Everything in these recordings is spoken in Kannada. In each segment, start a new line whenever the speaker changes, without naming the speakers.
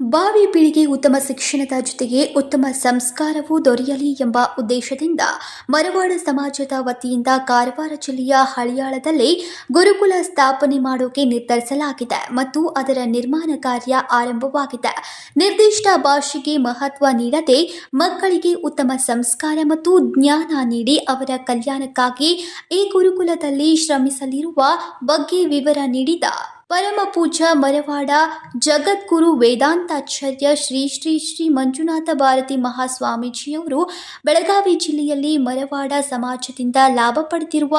ಭಾವಿ ಪೀಳಿಗೆ ಉತ್ತಮ ಶಿಕ್ಷಣದ ಜೊತೆಗೆ ಉತ್ತಮ ಸಂಸ್ಕಾರವೂ ದೊರೆಯಲಿ ಎಂಬ ಉದ್ದೇಶದಿಂದ ಮರವಾಡ ಸಮಾಜದ ವತಿಯಿಂದ ಕಾರವಾರ ಜಿಲ್ಲೆಯ ಹಳಿಯಾಳದಲ್ಲಿ ಗುರುಕುಲ ಸ್ಥಾಪನೆ ಮಾಡೋಕೆ ನಿರ್ಧರಿಸಲಾಗಿದೆ ಮತ್ತು ಅದರ ನಿರ್ಮಾಣ ಕಾರ್ಯ ಆರಂಭವಾಗಿದೆ. ನಿರ್ದಿಷ್ಟ ಭಾಷೆಗೆ ಮಹತ್ವ ನೀಡದೆ ಮಕ್ಕಳಿಗೆ ಉತ್ತಮ ಸಂಸ್ಕಾರ ಮತ್ತು ಜ್ಞಾನ ನೀಡಿ ಅವರ ಕಲ್ಯಾಣಕ್ಕಾಗಿ ಈ ಗುರುಕುಲದಲ್ಲಿ ಶ್ರಮಿಸಲಿರುವ ಬಗ್ಗೆ ವಿವರ ನೀಡಿದ ಪರಮ ಪೂಜ್ಯ ಮರವಾಡ, ಜಗದ್ಗುರು ವೇದಾಂತಾಚಾರ್ಯ ಶ್ರೀ ಶ್ರೀ ಶ್ರೀ ಮಂಜುನಾಥ ಭಾರತಿ ಮಹಾಸ್ವಾಮೀಜಿಯವರು ಬೆಳಗಾವಿ ಜಿಲ್ಲೆಯಲ್ಲಿ ಮರವಾಡ ಸಮಾಜದಿಂದ ಲಾಭ ಪಡೆದಿರುವ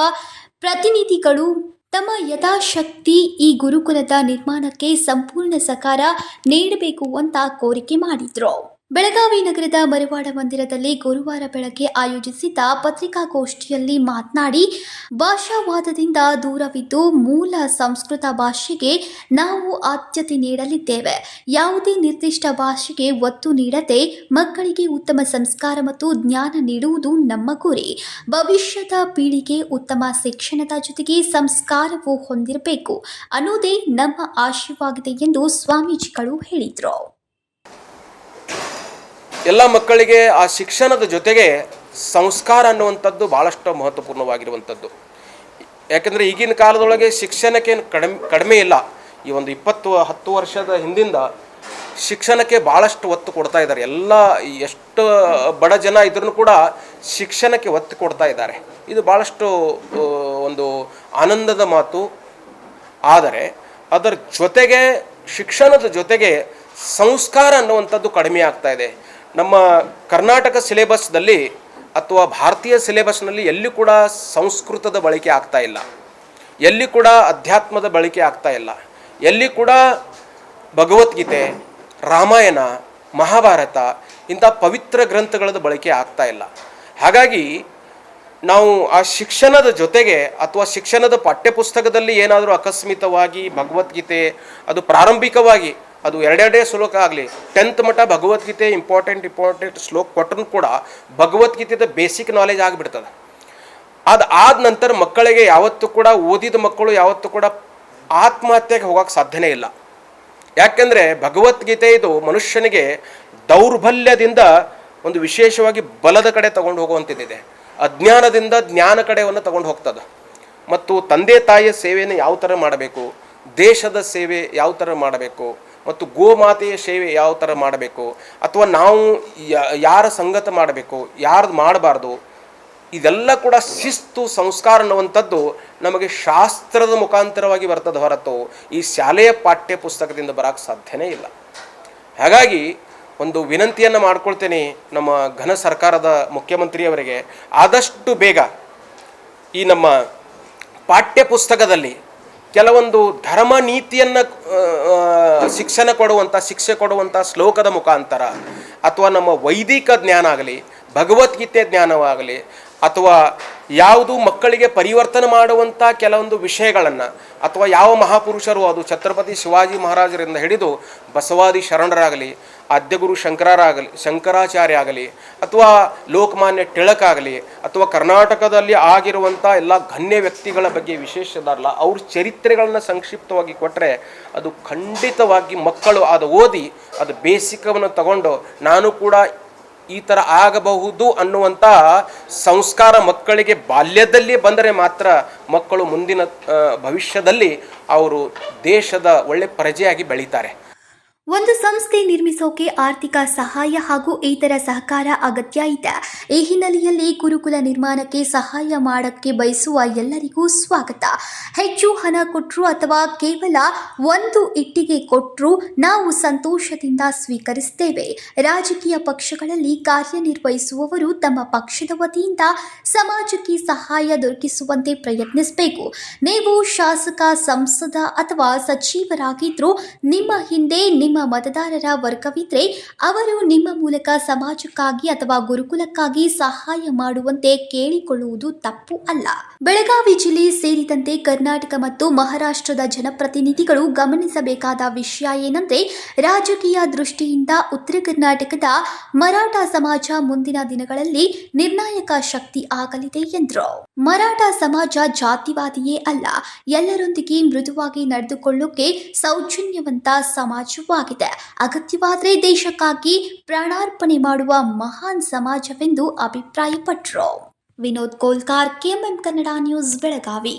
ಪ್ರತಿನಿಧಿಗಳು ತಮ್ಮ ಯಥಾಶಕ್ತಿ ಈ ಗುರುಕುಲದ ನಿರ್ಮಾಣಕ್ಕೆ ಸಂಪೂರ್ಣ ಸಹಕಾರ ನೀಡಬೇಕು ಅಂತ ಕೋರಿಕೆ ಮಾಡಿದ್ರು. ಬೆಳಗಾವಿ ನಗರದ ಮರಿವಾಡ ಮಂದಿರದಲ್ಲಿ ಗುರುವಾರ ಬೆಳಗ್ಗೆ ಆಯೋಜಿಸಿದ್ದ ಪತ್ರಿಕಾಗೋಷ್ಠಿಯಲ್ಲಿ ಮಾತನಾಡಿ, ಭಾಷಾವಾದದಿಂದ ದೂರವಿದ್ದು ಮೂಲ ಸಂಸ್ಕೃತ ಭಾಷೆಗೆ ನಾವು ಆದ್ಯತೆ ನೀಡಲಿದ್ದೇವೆ. ಯಾವುದೇ ನಿರ್ದಿಷ್ಟ ಭಾಷೆಗೆ ಒತ್ತು ನೀಡದೆ ಮಕ್ಕಳಿಗೆ ಉತ್ತಮ ಸಂಸ್ಕಾರ ಮತ್ತು ಜ್ಞಾನ ನೀಡುವುದು ನಮ್ಮ ಗುರಿ. ಭವಿಷ್ಯದ ಪೀಳಿಗೆ ಉತ್ತಮ ಶಿಕ್ಷಣದ ಜೊತೆಗೆ ಸಂಸ್ಕಾರವು ಹೊಂದಿರಬೇಕು ಅನ್ನೋದೇ ನಮ್ಮ ಆಶಯವಾಗಿದೆ ಎಂದು ಸ್ವಾಮೀಜಿಗಳು ಹೇಳಿದರು.
ಎಲ್ಲ ಮಕ್ಕಳಿಗೆ ಆ ಶಿಕ್ಷಣದ ಜೊತೆಗೆ ಸಂಸ್ಕಾರ ಅನ್ನುವಂಥದ್ದು ಭಾಳಷ್ಟು ಮಹತ್ವಪೂರ್ಣವಾಗಿರುವಂಥದ್ದು. ಯಾಕೆಂದರೆ ಈಗಿನ ಕಾಲದೊಳಗೆ ಶಿಕ್ಷಣಕ್ಕೆ ಕಡಿಮೆ ಕಡಿಮೆ ಇಲ್ಲ. ಈ ಒಂದು ಇಪ್ಪತ್ತು, ಹತ್ತು ವರ್ಷದ ಹಿಂದಿಂದ ಶಿಕ್ಷಣಕ್ಕೆ ಭಾಳಷ್ಟು ಒತ್ತು ಕೊಡ್ತಾ ಇದ್ದಾರೆ. ಎಲ್ಲ ಎಷ್ಟು ಬಡ ಜನ ಇದ್ರೂ ಕೂಡ ಶಿಕ್ಷಣಕ್ಕೆ ಒತ್ತು ಕೊಡ್ತಾ ಇದ್ದಾರೆ. ಇದು ಭಾಳಷ್ಟು ಒಂದು ಆನಂದದ ಮಾತು. ಆದರೆ ಅದರ ಜೊತೆಗೆ ಶಿಕ್ಷಣದ ಜೊತೆಗೆ ಸಂಸ್ಕಾರ ಅನ್ನುವಂಥದ್ದು ಕಡಿಮೆ ಆಗ್ತಾ ಇದೆ. ನಮ್ಮ ಕರ್ನಾಟಕ ಸಿಲೆಬಸ್ದಲ್ಲಿ ಅಥವಾ ಭಾರತೀಯ ಸಿಲೆಬಸ್ನಲ್ಲಿ ಎಲ್ಲಿ ಕೂಡ ಸಂಸ್ಕೃತದ ಬಳಕೆ ಆಗ್ತಾ ಇಲ್ಲ. ಎಲ್ಲಿ ಕೂಡ ಅಧ್ಯಾತ್ಮದ ಬಳಕೆ ಆಗ್ತಾ ಇಲ್ಲ. ಎಲ್ಲಿ ಕೂಡ ಭಗವದ್ಗೀತೆ, ರಾಮಾಯಣ, ಮಹಾಭಾರತ ಇಂಥ ಪವಿತ್ರ ಗ್ರಂಥಗಳದ ಬಳಕೆ ಆಗ್ತಾ ಇಲ್ಲ. ಹಾಗಾಗಿ ನಾವು ಆ ಶಿಕ್ಷಣದ ಜೊತೆಗೆ ಅಥವಾ ಶಿಕ್ಷಣದ ಪಠ್ಯಪುಸ್ತಕದಲ್ಲಿ ಏನಾದರೂ ಅಕಸ್ಮಿತವಾಗಿ ಭಗವದ್ಗೀತೆ ಅದು ಪ್ರಾರಂಭಿಕವಾಗಿ ಅದು ಎರಡೆರಡೇ ಶ್ಲೋಕ ಆಗಲಿ. ಟೆಂತ್ ಮಟ್ಟ ಭಗವದ್ಗೀತೆ ಇಂಪಾರ್ಟೆಂಟ್ ಇಂಪಾರ್ಟೆಂಟ್ ಶ್ಲೋಕ ಕೊಟ್ಟರು ಕೂಡ ಭಗವದ್ಗೀತೆದ ಬೇಸಿಕ್ ನಾಲೆಜ್ ಆಗಿಬಿಡ್ತದೆ. ಅದು ಆದ ನಂತರ ಮಕ್ಕಳಿಗೆ ಯಾವತ್ತೂ ಕೂಡ ಓದಿದ ಮಕ್ಕಳು ಯಾವತ್ತೂ ಕೂಡ ಆತ್ಮಹತ್ಯೆಗೆ ಹೋಗೋಕೆ ಸಾಧ್ಯನೇ ಇಲ್ಲ. ಯಾಕೆಂದರೆ ಭಗವದ್ಗೀತೆ ಇದು ಮನುಷ್ಯನಿಗೆ ದೌರ್ಬಲ್ಯದಿಂದ ಒಂದು ವಿಶೇಷವಾಗಿ ಬಲದ ಕಡೆ ತಗೊಂಡು ಹೋಗುವಂಥದ್ದಿದೆ ಅಜ್ಞಾನದಿಂದ ಜ್ಞಾನ ಕಡೆಯನ್ನು ತಗೊಂಡು ಹೋಗ್ತದೆ. ಮತ್ತು ತಂದೆ ತಾಯಿಯ ಸೇವೆಯನ್ನು ಯಾವ ಥರ ಮಾಡಬೇಕು? ದೇಶದ ಸೇವೆ ಯಾವ ಥರ ಮಾಡಬೇಕು? ಮತ್ತು ಗೋಮಾತೆಯ ಸೇವೆ ಯಾವ ಥರ ಮಾಡಬೇಕು? ಅಥವಾ ನಾವು ಯಾರ ಸಂಗತ ಮಾಡಬೇಕು? ಯಾರ್ದು ಮಾಡಬಾರ್ದು? ಇದೆಲ್ಲ ಕೂಡ ಶಿಸ್ತು ಸಂಸ್ಕಾರ ಅನ್ನುವಂಥದ್ದು ನಮಗೆ ಶಾಸ್ತ್ರದ ಮುಖಾಂತರವಾಗಿ ಬರ್ತದೆ ಹೊರತು ಈ ಶಾಲೆಯ ಪಾಠ್ಯ ಪುಸ್ತಕದಿಂದ ಬರೋಕ್ಕೆ ಸಾಧ್ಯನೇ ಇಲ್ಲ. ಹಾಗಾಗಿ ಒಂದು ವಿನಂತಿಯನ್ನು ಮಾಡ್ಕೊಳ್ತೇನೆ ನಮ್ಮ ಘನ ಸರ್ಕಾರದ ಮುಖ್ಯಮಂತ್ರಿಯವರಿಗೆ. ಆದಷ್ಟು ಬೇಗ ಈ ನಮ್ಮ ಪಾಠ್ಯ ಪುಸ್ತಕದಲ್ಲಿ ಕೆಲವೊಂದು ಧರ್ಮ ನೀತಿಯನ್ನು ಶಿಕ್ಷಣ ಕೊಡುವಂಥ ಶಿಕ್ಷೆ ಕೊಡುವಂಥ ಶ್ಲೋಕದ ಮುಖಾಂತರ, ಅಥವಾ ನಮ್ಮ ವೈದಿಕ ಜ್ಞಾನ ಆಗಲಿ, ಭಗವದ್ಗೀತೆ ಜ್ಞಾನವಾಗಲಿ, ಅಥವಾ ಯಾವುದು ಮಕ್ಕಳಿಗೆ ಪರಿವರ್ತನೆ ಮಾಡುವಂಥ ಕೆಲವೊಂದು ವಿಷಯಗಳನ್ನು ಅಥವಾ ಯಾವ ಮಹಾಪುರುಷರು ಅದು ಛತ್ರಪತಿ ಶಿವಾಜಿ ಮಹಾರಾಜರಿಂದ ಹಿಡಿದು ಬಸವಾದಿ ಶರಣರಾಗಲಿ, ಆದ್ಯಗುರು ಶಂಕರರಾಗಲಿ ಶಂಕರಾಚಾರ್ಯ ಆಗಲಿ ಅಥವಾ ಲೋಕಮಾನ್ಯ ಟಿಳಕ್ ಆಗಲಿ ಅಥವಾ ಕರ್ನಾಟಕದಲ್ಲಿ ಆಗಿರುವಂಥ ಎಲ್ಲ ಘನ್ಯ ವ್ಯಕ್ತಿಗಳ ಬಗ್ಗೆ ವಿಶೇಷದಲ್ಲ, ಅವ್ರ ಚರಿತ್ರೆಗಳನ್ನು ಸಂಕ್ಷಿಪ್ತವಾಗಿ ಕೊಟ್ಟರೆ ಅದು ಖಂಡಿತವಾಗಿ ಮಕ್ಕಳು ಅದು ಓದಿ ಅದು ಬೇಸಿಕವನ್ನು ತಗೊಂಡು ನಾನು ಕೂಡ ಈ ಥರ ಆಗಬಹುದು ಅನ್ನುವಂಥ ಸಂಸ್ಕಾರ ಮಕ್ಕಳಿಗೆ ಬಾಲ್ಯದಲ್ಲಿ ಬಂದರೆ ಮಾತ್ರ ಮಕ್ಕಳು ಮುಂದಿನ ಭವಿಷ್ಯದಲ್ಲಿ ಅವರು ದೇಶದ ಒಳ್ಳೆ ಪ್ರಜೆಯಾಗಿ ಬೆಳೀತಾರೆ.
ಒಂದು ಸಂಸ್ಥೆ ನಿರ್ಮಿಸೋಕೆ ಆರ್ಥಿಕ ಸಹಾಯ ಹಾಗೂ ಇತರ ಸಹಕಾರ ಅಗತ್ಯ ಇದೆ. ಈ ಹಿನ್ನೆಲೆಯಲ್ಲಿ ಗುರುಕುಲ ನಿರ್ಮಾಣಕ್ಕೆ ಸಹಾಯ ಮಾಡಕ್ಕೆ ಬಯಸುವ ಎಲ್ಲರಿಗೂ ಸ್ವಾಗತ. ಹೆಚ್ಚು ಹಣ ಕೊಟ್ಟರು ಅಥವಾ ಕೇವಲ ಒಂದು ಇಟ್ಟಿಗೆ ಕೊಟ್ಟರು ನಾವು ಸಂತೋಷದಿಂದ ಸ್ವೀಕರಿಸುತ್ತೇವೆ ರಾಜಕೀಯ ಪಕ್ಷಗಳಲ್ಲಿ ಕಾರ್ಯನಿರ್ವಹಿಸುವವರು ತಮ್ಮ ಪಕ್ಷದ ವತಿಯಿಂದ ಸಮಾಜಕ್ಕೆ ಸಹಾಯ ದೊರಕಿಸುವಂತೆ ಪ್ರಯತ್ನಿಸಬೇಕು. ನೀವು ಶಾಸಕ, ಸಂಸದ ಅಥವಾ ಸಚಿವರಾಗಿದ್ರೂ ನಿಮ್ಮ ಹಿಂದೆ ನಿಮ್ಮ ಮತದಾರರ ವರ್ಗವಿದ್ರೆ ಅವರು ನಿಮ್ಮ ಮೂಲಕ ಸಮಾಜಕ್ಕಾಗಿ ಅಥವಾ ಗುರುಕುಲಕ್ಕಾಗಿ ಸಹಾಯ ಮಾಡುವಂತೆ ಕೇಳಿಕೊಳ್ಳುವುದು ತಪ್ಪು ಅಲ್ಲ. ಬೆಳಗಾವಿ ಜಿಲ್ಲೆ ಸೇರಿದಂತೆ ಕರ್ನಾಟಕ ಮತ್ತು ಮಹಾರಾಷ್ಟ್ರದ ಜನಪ್ರತಿನಿಧಿಗಳು ಗಮನಿಸಬೇಕಾದ ವಿಷಯ ಏನಂದ್ರೆ, ರಾಜಕೀಯ ದೃಷ್ಟಿಯಿಂದ ಉತ್ತರ ಕರ್ನಾಟಕದ ಮರಾಠ ಸಮಾಜ ಮುಂದಿನ ದಿನಗಳಲ್ಲಿ ನಿರ್ಣಾಯಕ ಶಕ್ತಿ ಆಗಲಿದೆ ಎಂದರು. ಮರಾಠ ಸಮಾಜ ಜಾತಿವಾದಿಯೇ ಅಲ್ಲ, ಎಲ್ಲರೊಂದಿಗೆ ಮೃದುವಾಗಿ ನಡೆದುಕೊಳ್ಳೋಕೆ ಸೌಜನ್ಯವಂತ ಸಮಾಜವಾಗಿದೆ. ಆಗಿದೆ ಅಗತ್ಯವಾದರೆ ದೇಶಕ್ಕಾಗಿ ಪ್ರಾಣಾರ್ಪಣೆ ಮಾಡುವ ಮಹಾನ್ ಸಮಾಜವೆಂದು ಅಭಿಪ್ರಾಯಪಟ್ಟರು ವಿನೋದ್ ಕೋಲ್ಕಾರ್ ಕೆಎಂಎಂ ಕನ್ನಡ ನ್ಯೂಸ್ ಬೆಳಗಾವಿ.